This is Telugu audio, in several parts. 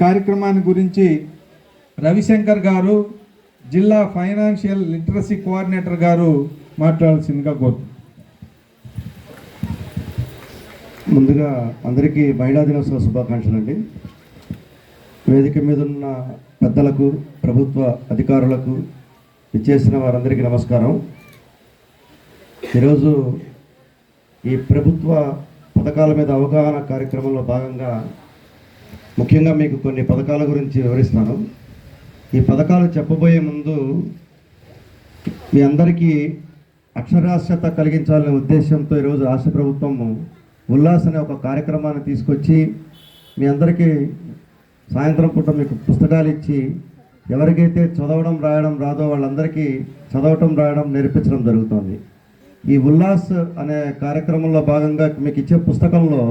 కార్యక్రమాన్ని గురించి రవిశంకర్ గారు జిల్లా ఫైనాన్షియల్ లిటరసీ కోఆర్డినేటర్ గారు మాట్లాడాల్సిందిగా కోరు ముందుగా అందరికీ మహిళా దినోత్సవ శుభాకాంక్షలు అండి. వేదిక మీద ఉన్న పెద్దలకు ప్రభుత్వ అధికారులకు ఇచ్చేసిన వారందరికీ నమస్కారం. ఈరోజు ఈ ప్రభుత్వ పథకాల మీద అవగాహన కార్యక్రమంలో భాగంగా ముఖ్యంగా మీకు కొన్ని పథకాల గురించి వివరిస్తాను. ఈ పథకాలు చెప్పబోయే ముందు మీ అందరికీ అక్షరాస్యత కలిగించాలనే ఉద్దేశంతో ఈరోజు రాష్ట్ర ప్రభుత్వం ఉల్లాస్ అనే ఒక కార్యక్రమాన్ని తీసుకొచ్చి మీ అందరికీ సాయంత్రం పూట మీకు పుస్తకాలు ఇచ్చి ఎవరికైతే చదవడం రాయడం రాదో వాళ్ళందరికీ చదవటం రాయడం నేర్పించడం జరుగుతుంది. ఈ ఉల్లాస్ అనే కార్యక్రమంలో భాగంగా మీకు ఇచ్చే పుస్తకంలో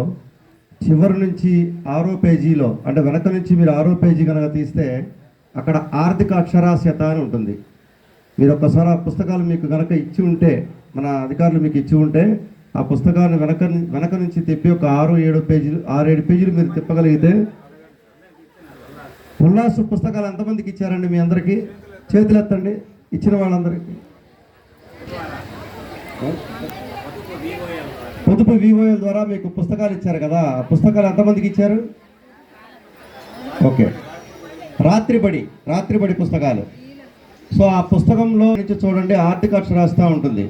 చివరి నుంచి ఆరో పేజీలో అంటే వెనక నుంచి మీరు ఆరో పేజీ కనుక తీస్తే అక్కడ ఆర్థిక అక్షరాస్యత అని ఉంటుంది. మీరు ఒక్కసారి ఆ పుస్తకాలు మీకు కనుక ఇచ్చి ఉంటే మన అధికారులు మీకు ఇచ్చి ఉంటే ఆ పుస్తకాన్ని వెనక వెనక నుంచి తిప్పి ఒక ఆరు ఏడు పేజీలు ఆరు ఏడు పేజీలు మీరు తిప్పగలిగితే ఉల్లాసు పుస్తకాలు ఎంతమందికి ఇచ్చారండి మీ అందరికీ? చేతులు ఎత్తండి ఇచ్చిన వాళ్ళందరికీ. పొదుపు వివోఎల్ ద్వారా మీకు పుస్తకాలు ఇచ్చారు కదా ఆ పుస్తకాలు ఎంతమందికి ఇచ్చారు? ఓకే. రాత్రిబడి రాత్రిబడి పుస్తకాలు. సో ఆ పుస్తకంలో నుంచి చూడండి ఆర్థిక అక్షరాస్యత ఉంటుంది.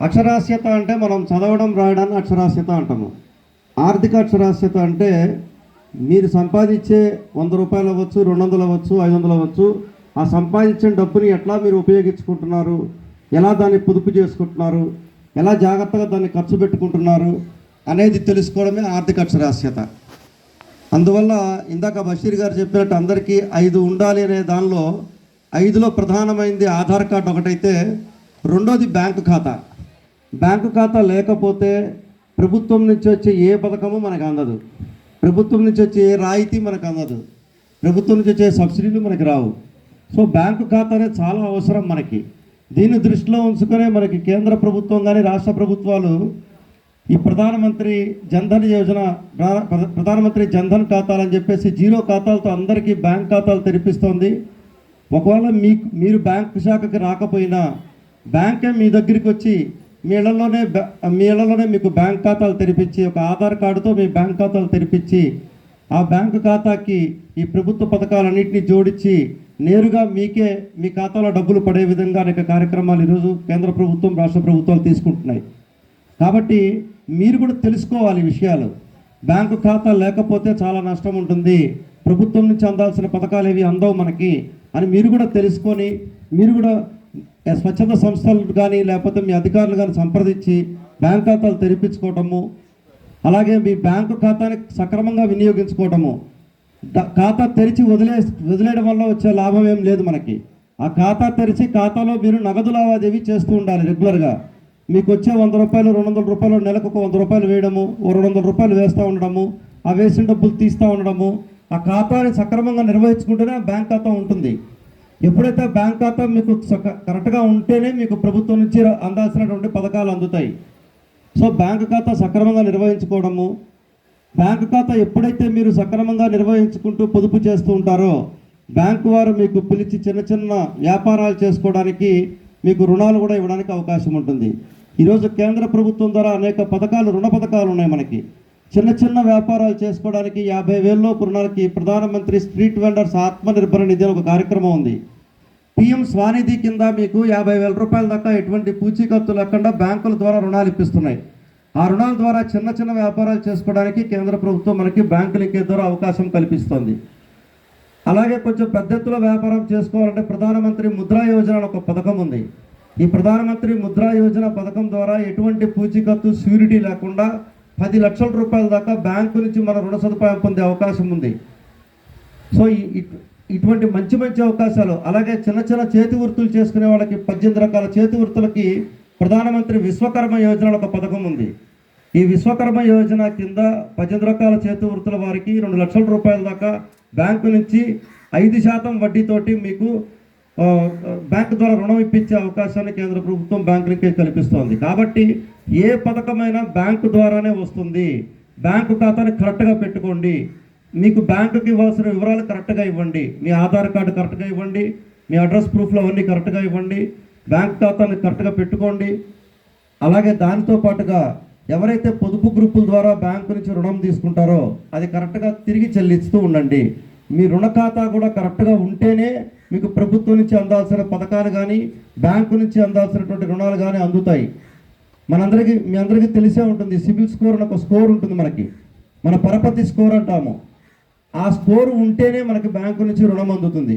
అక్షరాస్యత అంటే మనం చదవడం రాయడాన్ని అక్షరాస్యత అంటాము. ఆర్థిక అక్షరాస్యత అంటే మీరు సంపాదించే వంద రూపాయలు అవ్వచ్చు రెండు వందలు అవ్వచ్చు ఐదు వందలు అవ్వచ్చు ఆ సంపాదించిన డబ్బుని ఎట్లా మీరు ఉపయోగించుకుంటున్నారు? ఎలా దాన్ని పొదుపు చేసుకుంటున్నారు? ఎలా జాగ్రత్తగా దాన్ని ఖర్చు పెట్టుకుంటున్నారు అనేది తెలుసుకోవడమే ఆర్థిక అక్షరాస్యత. అందువల్ల ఇందాక బషీర్ గారు చెప్పినట్టు అందరికీ ఐదు ఉండాలి అనే దానిలో ఐదులో ప్రధానమైనది ఆధార్ కార్డు ఒకటైతే రెండోది బ్యాంకు ఖాతా. బ్యాంకు ఖాతా లేకపోతే ప్రభుత్వం నుంచి వచ్చే ఏ పథకము మనకు అందదు. ప్రభుత్వం నుంచి వచ్చే ఏ రాయితీ మనకు అందదు. ప్రభుత్వం నుంచి వచ్చే సబ్సిడీలు మనకి రావు. సో బ్యాంకు ఖాతా అనేది చాలా అవసరం మనకి. దీన్ని దృష్టిలో ఉంచుకునే మనకి కేంద్ర ప్రభుత్వం కానీ రాష్ట్ర ప్రభుత్వాలు ఈ ప్రధానమంత్రి జన్ధన్ యోజన ప్ర- ప్రధానమంత్రి జన్ధన్ ఖాతాలు అని చెప్పేసి జీరో ఖాతాలతో అందరికీ బ్యాంక్ ఖాతాలు తెరిపిస్తోంది. ఒకవేళ మీకు మీరు బ్యాంక్ శాఖకి రాకపోయినా బ్యాంకే మీ దగ్గరికి వచ్చి మీ ఇళ్ళలోనే మీ ఇళ్ళలోనే మీకు బ్యాంక్ ఖాతాలు తెరిపించి ఒక ఆధార్ కార్డుతో మీ బ్యాంక్ ఖాతాలు తెరిపించి ఆ బ్యాంకు ఖాతాకి ఈ ప్రభుత్వ పథకాలన్నింటినీ జోడించి నేరుగా మీకే మీ ఖాతాలో డబ్బులు పడే విధంగా అనేక కార్యక్రమాలు ఈరోజు కేంద్ర ప్రభుత్వం రాష్ట్ర ప్రభుత్వాలు తీసుకుంటున్నాయి. కాబట్టి మీరు కూడా తెలుసుకోవాలి ఈ విషయాలు. బ్యాంకు ఖాతా లేకపోతే చాలా నష్టం ఉంటుంది. ప్రభుత్వం నుంచి అందాల్సిన పథకాలు ఏవి అందవు మనకి అని మీరు కూడా తెలుసుకొని మీరు కూడా స్వచ్ఛంద సంస్థలు కానీ లేకపోతే మీ అధికారులు కానీ సంప్రదించి బ్యాంక్ ఖాతాలు తెరిపించుకోవటము అలాగే మీ బ్యాంకు ఖాతాని సక్రమంగా వినియోగించుకోవటము. ఖాతా తెరిచి వదిలే వదిలేయడం వల్ల వచ్చే లాభం ఏం లేదు మనకి. ఆ ఖాతా తెరిచి ఖాతాలో మీరు నగదు లావాదేవీ చేస్తూ ఉండాలి రెగ్యులర్గా. మీకు వచ్చే వంద రూపాయలు రెండు వందల రూపాయలు నెలకు ఒక వంద రూపాయలు వేయడము ఓ రెండు వందల రూపాయలు వేస్తూ ఉండడము ఆ వేసిన డబ్బులు తీస్తూ ఉండడము ఆ ఖాతాని సక్రమంగా నిర్వహించుకుంటేనే బ్యాంక్ ఖాతా ఉంటుంది. ఎప్పుడైతే బ్యాంక్ ఖాతా మీకు కరెక్ట్గా ఉంటేనే మీకు ప్రభుత్వం నుంచి అందాల్సినటువంటి పథకాలు అందుతాయి. సో బ్యాంకు ఖాతా సక్రమంగా నిర్వహించుకోవడము బ్యాంకు ఖాతా ఎప్పుడైతే మీరు సక్రమంగా నిర్వహించుకుంటూ పొదుపు చేస్తూ ఉంటారో బ్యాంకు వారు మీకు పిలిచి చిన్న చిన్న వ్యాపారాలు చేసుకోవడానికి మీకు రుణాలు కూడా ఇవ్వడానికి అవకాశం ఉంటుంది. ఈరోజు కేంద్ర ప్రభుత్వం ద్వారా అనేక పథకాలు రుణ పథకాలు ఉన్నాయి మనకి. చిన్న చిన్న వ్యాపారాలు చేసుకోవడానికి యాభై వేలలోపు రుణాలకి ప్రధానమంత్రి స్ట్రీట్ వెండర్స్ ఆత్మనిర్భర నిధి ఒక కార్యక్రమం ఉంది. పిఎం స్వానిధి కింద మీకు యాభై వేల రూపాయల దాకా ఎటువంటి పూచీకత్తు లేకుండా బ్యాంకుల ద్వారా రుణాలు ఇప్పిస్తున్నాయి. ఆ రుణాల ద్వారా చిన్న చిన్న వ్యాపారాలు చేసుకోవడానికి కేంద్ర ప్రభుత్వం మనకి బ్యాంకులకి లింకేజ్ ద్వారా అవకాశం కల్పిస్తుంది. అలాగే కొంచెం పెద్ద వ్యాపారం చేసుకోవాలంటే ప్రధానమంత్రి ముద్రా యోజన ఒక పథకం ఉంది. ఈ ప్రధానమంత్రి ముద్రా యోజన పథకం ద్వారా ఎటువంటి పూచీకత్తు స్యూరిటీ లేకుండా పది లక్షల రూపాయల దాకా బ్యాంకు నుంచి మన రుణ సదుపాయం పొందే అవకాశం ఉంది. సో ఈ- ఇటువంటి మంచి మంచి అవకాశాలు అలాగే చిన్న చిన్న చేతి వృత్తులు చేసుకునే వాళ్ళకి పద్దెనిమిది రకాల చేతి వృత్తులకి ప్రధానమంత్రి విశ్వకర్మ యోజన ఒక పథకం ఉంది. ఈ విశ్వకర్మ యోజన కింద పద్దెనిమిది రకాల చేతి వృత్తుల వారికి రెండు లక్షల రూపాయల దాకా బ్యాంకు నుంచి ఐదు శాతం వడ్డీతోటి మీకు బ్యాంకు ద్వారా రుణం ఇప్పించే అవకాశాన్ని కేంద్ర ప్రభుత్వం బ్యాంకులకి కల్పిస్తోంది. కాబట్టి ఏ పథకమైనా బ్యాంకు ద్వారానే వస్తుంది. బ్యాంకు ఖాతాని కరెక్ట్గా పెట్టుకోండి. మీకు బ్యాంకుకి ఇవ్వాల్సిన వివరాలు కరెక్ట్గా ఇవ్వండి. మీ ఆధార్ కార్డు కరెక్ట్గా ఇవ్వండి. మీ అడ్రస్ ప్రూఫ్లు అవన్నీ కరెక్ట్గా ఇవ్వండి. బ్యాంక్ ఖాతాని కరెక్ట్గా పెట్టుకోండి. అలాగే దానితో పాటుగా ఎవరైతే పొదుపు గ్రూపుల ద్వారా బ్యాంకు నుంచి రుణం తీసుకుంటారో అది కరెక్ట్గా తిరిగి చెల్లిస్తూ ఉండండి. మీ రుణ ఖాతా కూడా కరెక్ట్గా ఉంటేనే మీకు ప్రభుత్వం నుంచి అందాల్సిన పథకాలు కానీ బ్యాంకు నుంచి అందాల్సినటువంటి రుణాలు కానీ అందుతాయి. మనందరికీ మీ అందరికీ తెలిసే ఉంటుంది. సిబిల్ స్కోర్ అని ఒక స్కోర్ ఉంటుంది మనకి. మన పరపతి స్కోర్ అంటాము. ఆ స్కోర్ ఉంటేనే మనకి బ్యాంకు నుంచి రుణం అందుతుంది.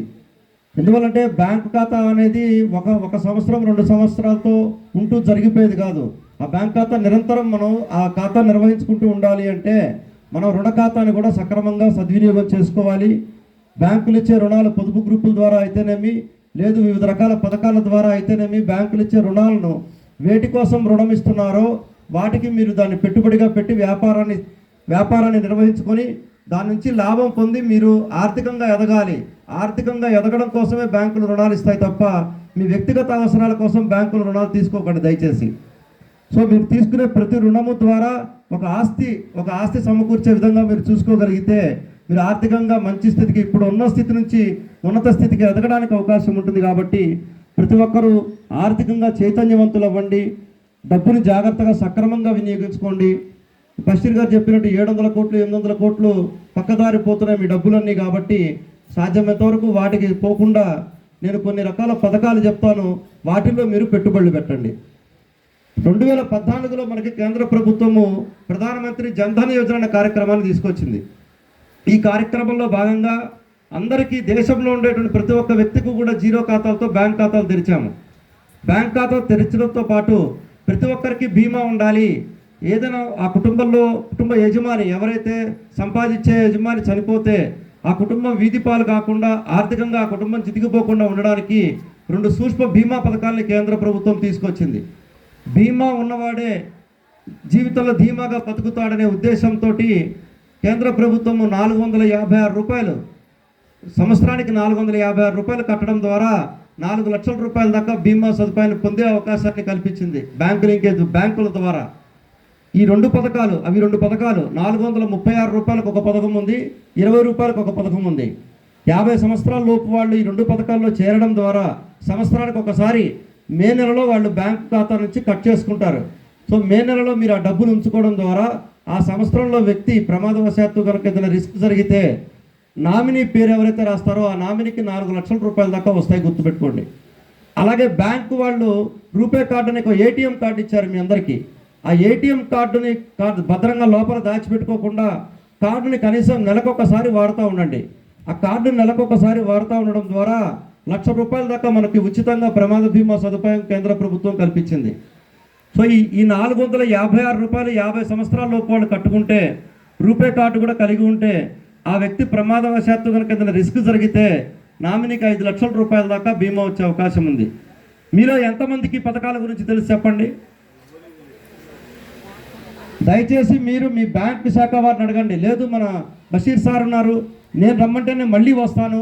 ఎందువల్లంటే బ్యాంకు ఖాతా అనేది ఒక ఒక సంవత్సరం రెండు సంవత్సరాలతో ఉంటూ జరిగిపోయేది కాదు. ఆ బ్యాంక్ ఖాతా నిరంతరం మనం ఆ ఖాతా నిర్వహించుకుంటూ ఉండాలి అంటే మనం రుణ ఖాతాని కూడా సక్రమంగా సద్వినియోగం చేసుకోవాలి. బ్యాంకులు ఇచ్చే రుణాలు పొదుపు గ్రూపుల ద్వారా అయితేనేమి లేదు వివిధ రకాల పథకాల ద్వారా అయితేనేమి బ్యాంకులు ఇచ్చే రుణాలను వేటి కోసం రుణం ఇస్తున్నారో వాటికి మీరు దాన్ని పెట్టుబడిగా పెట్టి వ్యాపారాన్ని వ్యాపారాన్ని నిర్వహించుకొని దాని నుంచి లాభం పొంది మీరు ఆర్థికంగా ఎదగాలి. ఆర్థికంగా ఎదగడం కోసమే బ్యాంకులు రుణాలు ఇస్తాయి తప్ప మీ వ్యక్తిగత అవసరాల కోసం బ్యాంకులు రుణాలు తీసుకోకండి దయచేసి. సో మీరు తీసుకునే ప్రతి రుణము ద్వారా ఒక ఆస్తి ఒక ఆస్తి సమకూర్చే విధంగా మీరు చూసుకోగలిగితే మీరు ఆర్థికంగా మంచి స్థితికి ఇప్పుడు ఉన్న స్థితి నుంచి ఉన్నత స్థితికి ఎదగడానికి అవకాశం ఉంటుంది కాబట్టి ప్రతి ఒక్కరూ ఆర్థికంగా చైతన్యవంతులు అవ్వండి డబ్బుని జాగ్రత్తగా సక్రమంగా వినియోగించుకోండి. బషీర్ గారు చెప్పినట్టు ఏడు వందల కోట్లు ఎనిమిది వందల కోట్లు పక్కదారి పోతున్నాయి మీ డబ్బులన్నీ కాబట్టి సాధ్యమైనంత వరకు వాటికి పోకుండా నేను కొన్ని రకాల పథకాలు చెప్తాను. వాటిల్లో మీరు పెట్టుబడులు పెట్టండి. రెండు వేల పద్నాలుగులో మనకి కేంద్ర ప్రభుత్వము ప్రధానమంత్రి జన్ధన్ యోజన అనే కార్యక్రమాన్ని తీసుకొచ్చింది. ఈ కార్యక్రమంలో భాగంగా అందరికీ దేశంలో ఉండేటువంటి ప్రతి ఒక్క వ్యక్తికి కూడా జీరో ఖాతాలతో బ్యాంక్ ఖాతాలు తెరిచాము. బ్యాంక్ ఖాతా తెరచడంతో పాటు ప్రతి ఒక్కరికి బీమా ఉండాలి. ఏదైనా ఆ కుటుంబంలో కుటుంబ యజమాని ఎవరైతే సంపాదించే యజమాని చనిపోతే ఆ కుటుంబం వీధి పాలు కాకుండా ఆర్థికంగా ఆ కుటుంబం చితికిపోకుండా ఉండడానికి రెండు సూక్ష్మ బీమా పథకాలని కేంద్ర ప్రభుత్వం తీసుకొచ్చింది. బీమా ఉన్నవాడే జీవితంలో ధీమాగా బతుకుతాడనే ఉద్దేశంతో కేంద్ర ప్రభుత్వం నాలుగు వందల యాభై ఆరు రూపాయలు సంవత్సరానికి నాలుగు వందల యాభై ఆరు రూపాయలు కట్టడం ద్వారా నాలుగు లక్షల రూపాయల దాకా బీమా సదుపాయాన్ని పొందే అవకాశాన్ని కల్పించింది బ్యాంకు లింకేజ్ బ్యాంకుల ద్వారా. ఈ రెండు పథకాలు అవి రెండు పథకాలు నాలుగు వందల ముప్పై ఆరు రూపాయలకు ఒక పథకం ఉంది ఇరవై రూపాయలకు ఒక పథకం ఉంది. యాభై సంవత్సరాల లోపు వాళ్ళు ఈ రెండు పథకాల్లో చేరడం ద్వారా సంవత్సరానికి ఒకసారి మే నెలలో వాళ్ళు బ్యాంక్ ఖాతా నుంచి కట్ చేసుకుంటారు. సో మే నెలలో మీరు ఆ డబ్బును ఉంచుకోవడం ద్వారా ఆ సంవత్సరంలో వ్యక్తి ప్రమాదవశాత్తు కనుక ఏదైనా రిస్క్ జరిగితే నామినీ పేరు ఎవరైతే రాస్తారో ఆ నామినీకి నాలుగు లక్షల రూపాయల దాకా వస్తాయి గుర్తుపెట్టుకోండి. అలాగే బ్యాంకు వాళ్ళు రూపే కార్డు అనే ఒక ఏటీఎం కార్డు ఇచ్చారు మీ అందరికీ. ఆ ఏటీఎం కార్డుని కార్డు భద్రంగా లోపల దాచిపెట్టుకోకుండా కార్డుని కనీసం నెలకొకసారి వాడుతూ ఉండండి. ఆ కార్డుని నెలకొకసారి వాడుతూ ఉండడం ద్వారా లక్ష రూపాయల దాకా మనకి ఉచితంగా ప్రమాద బీమా సదుపాయం కేంద్ర ప్రభుత్వం కల్పించింది. సో ఈ ఈ నాలుగు వందల యాభై ఆరు రూపాయలు యాభై సంవత్సరాల లోపు వాళ్ళు కట్టుకుంటే రూపే కార్డు కూడా కలిగి ఉంటే ఆ వ్యక్తి ప్రమాదవశాత్తు కనుక ఏదైనా రిస్క్ జరిగితే నామినీకి ఐదు లక్షల రూపాయల దాకా బీమా వచ్చే అవకాశం ఉంది. మీలో ఎంతమందికి పథకాల గురించి తెలిసి చెప్పండి? దయచేసి మీరు మీ బ్యాంక్ శాఖ వారిని అడగండి. లేదు మన బషీర్ సార్ ఉన్నారు. నేను రమ్మంటే నేను మళ్ళీ వస్తాను.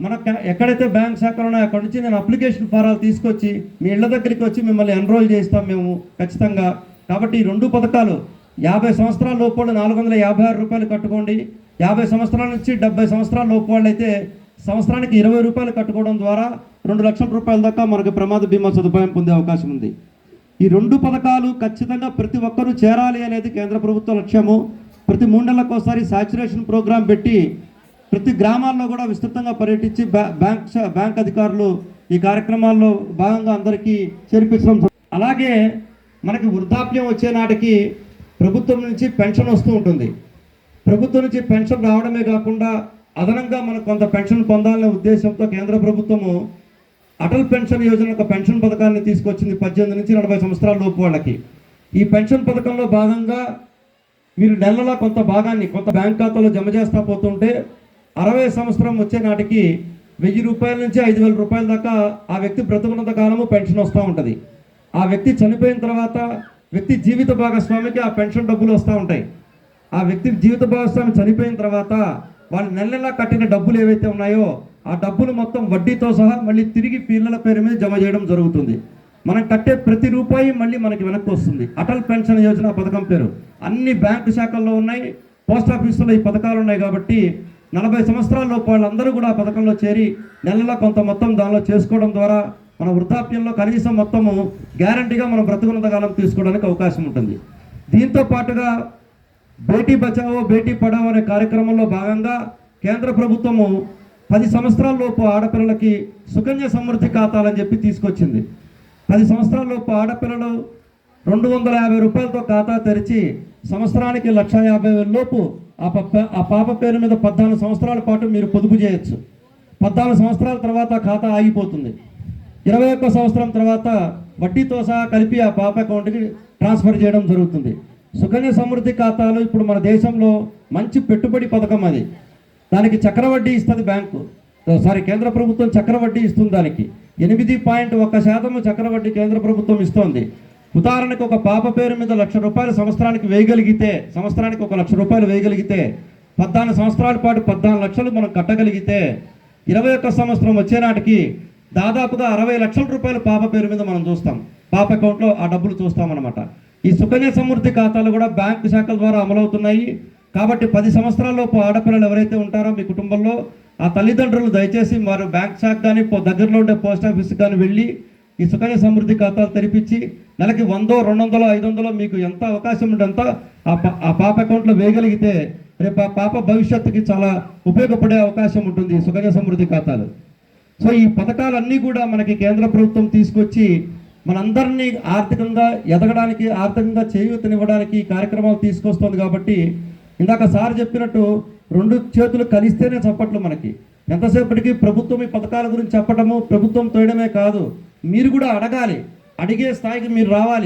మన ఎక్కడైతే బ్యాంక్ శాఖలు ఉన్నాయో అక్కడ నుంచి నేను అప్లికేషన్ ఫారాలు తీసుకొచ్చి మీ ఇళ్ళ దగ్గరికి వచ్చి మిమ్మల్ని ఎన్రోల్ చేస్తాం మేము ఖచ్చితంగా. కాబట్టి ఈ రెండు పథకాలు యాభై సంవత్సరాల లోపు నాలుగు వందల యాభై ఆరు రూపాయలు కట్టుకోండి. యాభై సంవత్సరాల నుంచి డెబ్బై సంవత్సరాల లోపు వాళ్ళు అయితే సంవత్సరానికి ఇరవై రూపాయలు కట్టుకోవడం ద్వారా రెండు లక్షల రూపాయల దాకా మనకు ప్రమాద బీమా సదుపాయం పొందే అవకాశం ఉంది. ఈ రెండు పథకాలు ఖచ్చితంగా ప్రతి ఒక్కరూ చేరాలి అనేది కేంద్ర ప్రభుత్వ లక్ష్యము. ప్రతి మూడు నెలలకు ఒకసారి సాచురేషన్ ప్రోగ్రాం పెట్టి ప్రతి గ్రామాల్లో కూడా విస్తృతంగా పర్యటించి బ్యాంక్ బ్యాంక్ అధికారులు ఈ కార్యక్రమాల్లో భాగంగా అందరికీ చేర్పించడం అలాగే మనకి వృద్ధాప్యం వచ్చే నాటికి ప్రభుత్వం నుంచి పెన్షన్ వస్తూ ఉంటుంది. ప్రభుత్వం నుంచి పెన్షన్ రావడమే కాకుండా అదనంగా మనకు కొంత పెన్షన్ పొందాలనే ఉద్దేశంతో కేంద్ర ప్రభుత్వము అటల్ పెన్షన్ యోజన ఒక పెన్షన్ పథకాన్ని తీసుకొచ్చింది పద్దెనిమిది నుంచి నలభై సంవత్సరాల లోపు వాళ్ళకి. ఈ పెన్షన్ పథకంలో భాగంగా మీరు నెలలో కొంత భాగాన్ని కొంత బ్యాంక్ ఖాతాలో జమ చేస్తా పోతుంటే అరవై సంవత్సరం వచ్చే నాటికి వెయ్యి రూపాయల నుంచి ఐదు వేల రూపాయల దాకా ఆ వ్యక్తి బ్రతుకున్నంత కాలము పెన్షన్ వస్తూ ఉంటుంది. ఆ వ్యక్తి చనిపోయిన తర్వాత వ్యక్తి జీవిత భాగస్వామికి ఆ పెన్షన్ డబ్బులు వస్తూ ఉంటాయి. ఆ వ్యక్తి జీవిత భాగస్వామి చనిపోయిన తర్వాత వాళ్ళు నెల నెలా కట్టిన డబ్బులు ఏవైతే ఉన్నాయో ఆ డబ్బులు మొత్తం వడ్డీతో సహా మళ్ళీ తిరిగి పిల్లల పేరు మీద జమ చేయడం జరుగుతుంది. మనం కట్టే ప్రతి రూపాయి మళ్ళీ మనకి వెనక్కి వస్తుంది. అటల్ పెన్షన్ యోజన పథకం పేరు. అన్ని బ్యాంకు శాఖల్లో ఉన్నాయి పోస్ట్ ఆఫీసులో ఈ పథకాలు ఉన్నాయి కాబట్టి నలభై సంవత్సరాల వాళ్ళందరూ కూడా ఆ పథకంలో చేరి నెలలో కొంత మొత్తం దానిలో చేసుకోవడం ద్వారా మన వృద్ధాప్యంలో కనీసం మొత్తము గ్యారంటీగా మనం బ్రతుకున్నంత కాలం తీసుకోవడానికి అవకాశం ఉంటుంది. దీంతో పాటుగా బేటీ బచావో బేటీ పడావో అనే కార్యక్రమంలో భాగంగా కేంద్ర ప్రభుత్వము పది సంవత్సరాల లోపు ఆడపిల్లలకి సుకన్య సమృద్ధి ఖాతాలని చెప్పి తీసుకొచ్చింది. పది సంవత్సరాల లోపు ఆడపిల్లలు రెండు వందల యాభై రూపాయలతో ఖాతా తెరిచి సంవత్సరానికి లక్ష యాభై వేల లోపు ఆ పప్ప ఆ పాప పేరు మీద పద్నాలుగు సంవత్సరాల పాటు మీరు పొదుపు చేయొచ్చు. పద్నాలుగు సంవత్సరాల తర్వాత ఖాతా ఆగిపోతుంది. ఇరవై ఒక్క సంవత్సరం తర్వాత వడ్డీతో సహా కలిపి ఆ పాప అకౌంట్కి ట్రాన్స్ఫర్ చేయడం జరుగుతుంది. సుకన్య సమృద్ధి ఖాతాలు ఇప్పుడు మన దేశంలో మంచి పెట్టుబడి పథకం అది. దానికి చక్రవడ్డీ ఇస్తుంది బ్యాంకు. సారీ కేంద్ర ప్రభుత్వం చక్రవడ్డీ ఇస్తుంది దానికి. ఎనిమిది పాయింట్ ఒక్క శాతము చక్రవడ్డీ కేంద్ర ప్రభుత్వం ఇస్తోంది. ఉదాహరణకు ఒక పాప పేరు మీద లక్ష రూపాయలు సంవత్సరానికి వేయగలిగితే సంవత్సరానికి ఒక లక్ష రూపాయలు వేయగలిగితే పద్నాలుగు సంవత్సరాల పాటు పద్నాలుగు లక్షలు మనం కట్టగలిగితే ఇరవై ఒక్క సంవత్సరం వచ్చే నాటికి దాదాపుగా అరవై లక్షల రూపాయలు పాప పేరు మీద మనం చూస్తాం. పాప అకౌంట్లో ఆ డబ్బులు చూస్తాం అనమాట ఈ సుకన్య సమృద్ధి ఖాతాలు కూడా బ్యాంకు శాఖల ద్వారా అమలవుతున్నాయి. కాబట్టి పది సంవత్సరాలలోపు ఆడపిల్లలు ఎవరైతే ఉంటారో మీ కుటుంబంలో ఆ తల్లిదండ్రులు దయచేసి వారు బ్యాంక్ శాఖ కానీ దగ్గరలో ఉండే పోస్ట్ ఆఫీస్ కానీ వెళ్ళి ఈ సుకన్య సమృద్ధి ఖాతాలు తెరిపించి నెలకి వందో రెండు వందలో ఐదు వందలో మీకు ఎంత అవకాశం ఉంటే అంత ఆ పా- ఆ పాప అకౌంట్లో వేయగలిగితే రేపు ఆ పాప భవిష్యత్తుకి చాలా ఉపయోగపడే అవకాశం ఉంటుంది ఈ సుకన్య సమృద్ధి ఖాతాలు. సో ఈ పథకాలన్నీ కూడా మనకి కేంద్ర ప్రభుత్వం తీసుకొచ్చి మనందరినీ ఆర్థికంగా ఎదగడానికి ఆర్థికంగా చేయూతనివ్వడానికి ఈ కార్యక్రమాలు తీసుకొస్తుంది కాబట్టి ఇందాక సార్ చెప్పినట్టు రెండు చేతులు కలిస్తేనే చప్పట్లు మనకి. ఎంతసేపటికి ప్రభుత్వం ఈ పథకాల గురించి చెప్పటము ప్రభుత్వం తోయడమే కాదు మీరు కూడా అడగాలి. అడిగే స్థాయికి మీరు రావాలి.